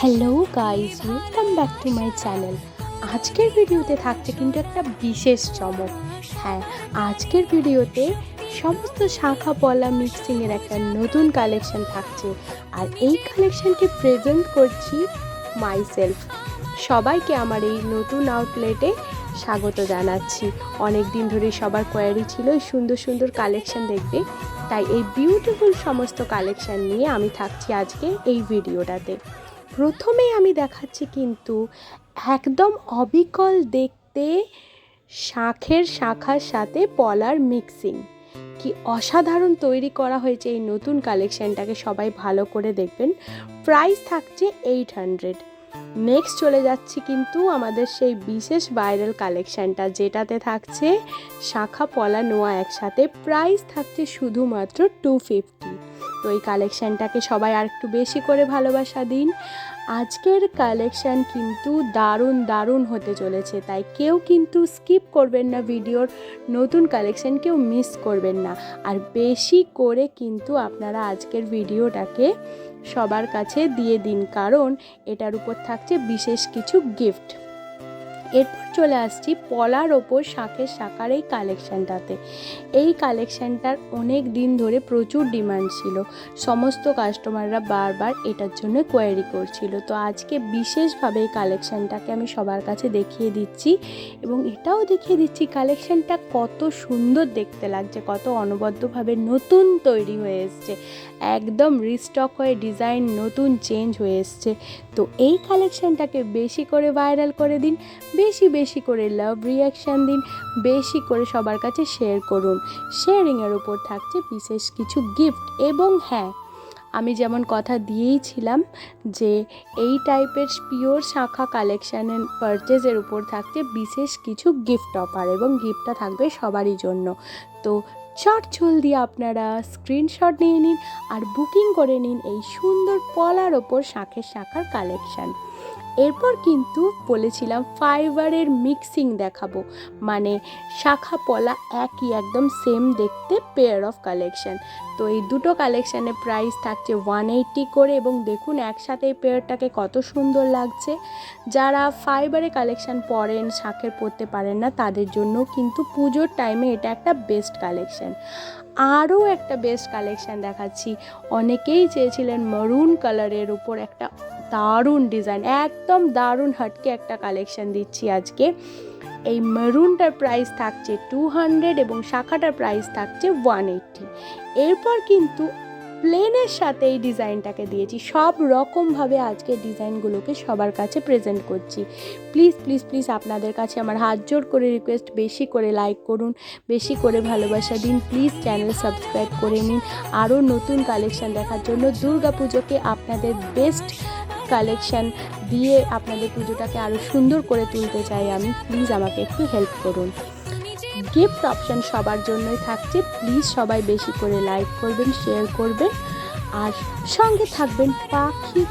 Hello guys welcome back to my channel আজকের ভিডিওতে থাকছে কিন্তু একটা বিশেষ চমক। হ্যাঁ আজকের ভিডিওতে সমস্ত শাখা পলা মিক্সিংয়ের একটা নতুন কালেকশন থাকছে। আর এই কালেকশনটি প্রেজেন্ট করছি মাইসেলফ সবাইকে আমার এই নতুন আউটলেটে স্বাগত জানাচ্ছি। অনেক দিন ধরে সবার কোয়ারি ছিল সুন্দর সুন্দর কালেকশন দেখবে তাই এই বিউটিফুল সমস্ত কালেকশন নিয়ে আমি থাকছি আজকে এই ভিডিওটাতে। প্রথমেই আমি দেখাচ্ছি কিন্তু একদম অবিকল দেখতে শাঁখের শাখার সাথে পলার মিক্সিং কি অসাধারণ তৈরি করা হয়েছে এই নতুন কালেকশানটাকে সবাই ভালো করে দেখবেন। প্রাইস থাকছে এইট হান্ড্রেড নেক্সট চলে যাচ্ছি কিন্তু আমাদের সেই বিশেষ ভাইরাল কালেকশানটা যেটাতে থাকছে শাখা, পলা, নোয়া একসাথে। প্রাইস থাকছে শুধুমাত্র টু ফিফটি তো এই কালেকশানটাকে সবাই আর একটু বেশি করে ভালোবাসা দিন। আজকের কালেকশান কিন্তু দারুণ দারুণ হতে চলেছে। তাই কেউ কিন্তু স্কিপ করবেন না ভিডিওর। নতুন কালেকশান কেউ মিস করবেন না। আর বেশি করে কিন্তু আপনারা আজকের ভিডিওটাকে সবার কাছে দিয়ে দিন। কারণ এটার উপর থাকছে বিশেষ কিছু গিফট এরপর চলে আসছি পলার ওপর শাঁখের শাখার এই কালেকশানটাতে এই কালেকশানটার অনেক দিন ধরে প্রচুর ডিমান্ড ছিল। সমস্ত কাস্টমাররা বারবার এটার জন্য কোয়ারি করছিল। তো আজকে বিশেষভাবে এই কালেকশানটাকে আমি সবার কাছে দেখিয়ে দিচ্ছি এবং এটাও দেখিয়ে দিচ্ছি কালেকশানটা কত সুন্দর দেখতে লাগছে, কত অনবদ্যভাবে নতুন তৈরি হয়ে এসছে। একদম রিস্টক হয়ে ডিজাইন নতুন চেঞ্জ হয়ে এসছে। তো এই কালেকশানটাকে বেশি করে ভাইরাল করে দিন বেশি বেশি করে লাভ রিয়াকশান দিন, বেশি করে সবার কাছে শেয়ার করুন। শেয়ারিংয়ের উপর থাকছে বিশেষ কিছু গিফট এবং হ্যাঁ আমি যেমন কথা দিয়েইছিলাম যে এই টাইপের পিওর শাখা কালেকশানের পারচেজের উপর থাকছে বিশেষ কিছু গিফট অফার এবং গিফটটা থাকবে সবারই জন্য। তো চট দিয়ে আপনারা স্ক্রিনশট নিয়ে নিন আর বুকিং করে নিন এই সুন্দর পলার ওপর শাঁখের শাখার কালেকশান এরপর কিন্তু বলেছিলাম ফাইবারের মিক্সিং দেখাবো। মানে শাখা পলা একই, একদম সেম দেখতে পেয়ার অফ কালেকশান তো এই দুটো কালেকশানের প্রাইস থাকছে ওয়ান এইট্টি করে এবং দেখুন একসাথে এই পেয়ারটাকে কত সুন্দর লাগছে। যারা ফাইবারে কালেকশান পরেন, শাঁখের পরতে পারেন না, তাদের জন্য কিন্তু পুজোর টাইমে এটা একটা বেস্ট কালেকশান আরও একটা বেস্ট কালেকশান দেখাচ্ছি। অনেকেই চেয়েছিলেন মরুন কালারের উপর একটা দারুণ ডিজাইন, একদম দারুণ হাটকে একটা কালেকশন দিচ্ছি আজকে। এই মেরুনটার প্রাইস থাকছে টু হান্ড্রেড এবং শাখাটার প্রাইস থাকছে ওয়ান এইট্টি এরপর কিন্তু প্লেনের সাথে এই ডিজাইনটাকে দিয়েছি, সব রকমভাবে আজকে ডিজাইনগুলোকে সবার কাছে প্রেজেন্ট করছি। প্লিজ প্লিজ প্লিজ আপনাদের কাছে আমার হাত জোর করে রিকোয়েস্ট বেশি করে লাইক করুন, বেশি করে ভালোবাসা দিন। প্লিজ চ্যানেল সাবস্ক্রাইব করে নিন। আরও নতুন কালেকশান দেখার জন্য দুর্গা পুজোকে আপনাদের বেস্ট কালেকশন দিয়ে আপনাদের পুজোটাকে আরও সুন্দর করে তুলতে চাই আমি। প্লিজ আমাকে একটু হেল্প করুন। গিফট অপশন সবার জন্যই থাকছে। প্লিজ সবাই বেশি করে লাইক করবেন শেয়ার করবেন। আর সঙ্গে থাকবেন পাখি